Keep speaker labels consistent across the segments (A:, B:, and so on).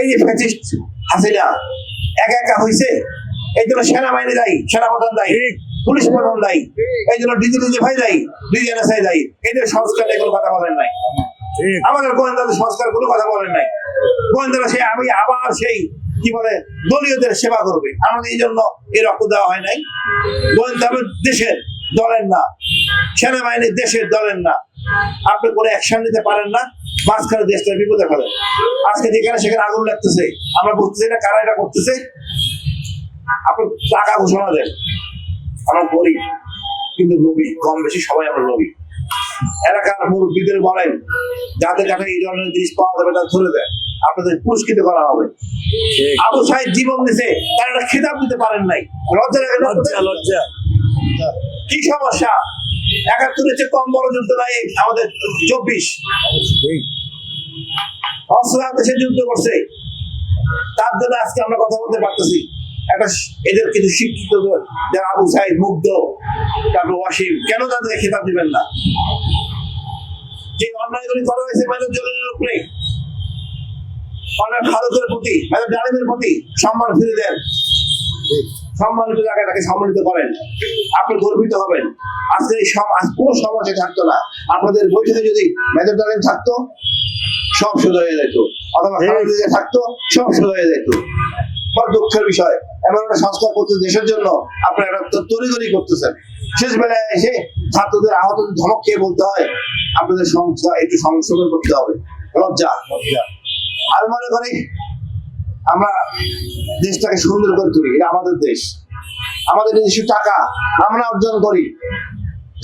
A: এই যে ফ্যাসিস্ট হাসিনা একা একা হয়েছে এই জন্য সেনাবাহিনী দায়ী সেনাপ্রধান দায়ী পুলিশ প্রধান দায়ী এই জন্য ডিজি ডিজি ভাই দায়ী ডিজি এনএসআই দায়ী। এদের সংস্কার নিয়ে কোনো কথা বলেন নাই। আমাদের গোয়েন্দাদের সংস্কার কোনো কথা বলেন নাই। গোয়েন্দারা সে আমি আবার সেই কি বলে দলীয়দের সেবা করবে। আমাদের এই জন্য এই রক্ত দেওয়া হয় নাই। গোয়েন্দা দেশের দলের না। সেনাবাহিনীর দেশের দলের না। আপনি কোনো অ্যাকশন নিতে পারেন না। মাঝখানে দেশটা বিপদে ফেলেন আজকে যেখানে সেখানে আগুন লাগতেছে। আমরা বুঝতেছি না কারা এটা করতেছে। আপনি টাকা ঘোষণা দেন। আমরা করি কিন্তু লোভী কম বেশি সবাই আমরা লোভী। এলাকার মুরব্বীদের বলেন যাদের কাছে এই ধরনের জিনিস পাওয়া যাবে তা ধরে দেন। আপনাদের পুরস্কৃত করা হবে। আবু সাহেব জীবন দিছে তারা একটা খেতাব দিতে পারেন নাই। লজ্জা
B: লজ্জা লজ্জা।
A: কি সমস্যা? একাত্তরের চেয়ে কম বড় যুদ্ধ নাই আমাদের চব্বিশ। অস্ত্র যুদ্ধ করছে। তার জন্য আজকে আমরা কথা বলতে পারতেছি। একটা এদের কিছু শিক্ষিত যারা আবু মুগ্ধ, তারপর ওয়াসিম, কেন তাদেরকে খেতাব দিবেন না? যে অন্যায়গুলি করা হয়েছে খালকের প্রতি, মেজর ডালিমের প্রতি সম্মান ফিরে দেন। সম্মানিত জায়গায় তাকে সম্মানিত করেন। আপনি গর্বিত হবেন। আজকে এই কোনো সমাজে থাকতো না। আপনাদের বৈঠকে যদি মেজর ডালিম থাকতো সব শুরু হয়ে যেত। অথবা থাকতো সব শুরু হয়ে যেত। বড় দুঃখের বিষয়। এমন একটা সংস্কার করতে দেশের জন্য আপনারা একটা তরিগরি করতেছেন। শেষ বেলায় এসে ছাত্রদের আহত ধমক খেয়ে বলতে হয় আপনাদের সংস্থা একটু সংশোধন করতে হবে। লজ্জা। আমি মনে করি আমরা দেশটাকে সুন্দর করে তুলি। এটা আমাদের দেশ। আমাদের নিজস্ব টাকা আমরা অর্জন করি।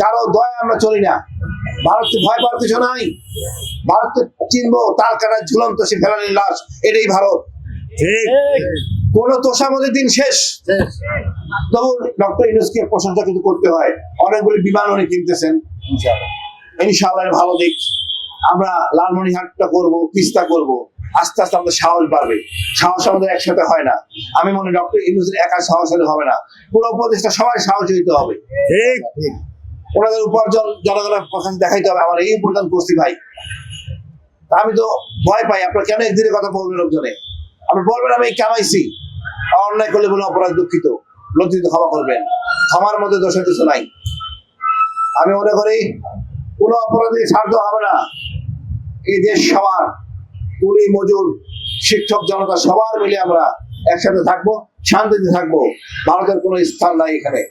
A: কারও দয়া আমরা চলি না। ভারতকে ভয় পাওয়ার কিছু নাই। ভারতকে চিনবো তার কাটায় ঝুলন্ত সে ফেলানির লাশ। এটাই ভারত। কোন তোষামদের দিন শেষ। তবু ডক্টর ইউনুসকে প্রশংসা কিন্তু করতে হয়। অনেকগুলি বিমান উনি কিনতেছেন। ইনশাআল্লাহ। ভালো দিক। আমরা লালমনিহাটটা করব তিস্তা করব। আস্তে আস্তে আমাদের সাহস বাড়বে। সাহস আমাদের একসাথে হয় না। আমি মনে ডক্টর ইউনুসের একা সাহস হলে হবে না। পুরো উপদেশটা সবাই সাহস হইতে হবে।
B: ঠিক।
A: ওনাদের উপার্জন জনগণের পক্ষে দেখাইতে হবে। আমার এই উপার্জন করছি ভাই। আমি তো ভয় পাই, আপনার কেন একদিনের কথা বলবেন লোকজনে? আপনি বলবেন, আমি কামাইছি অন্যায় করলে বলে অপরাধ দুঃখিত। লজ্জিত ক্ষমা করবেন। ক্ষমার মধ্যে দোষের কিছু নাই। আমি মনে করি, কোনো অপরাধী দেওয়া হবে না। এই দেশ সবার কুলি মজুর শিক্ষক জনতা সবার মিলে আমরা একসাথে থাকব, শান্তিতে থাকব। ভারতের কোনো স্থান নাই এখানে।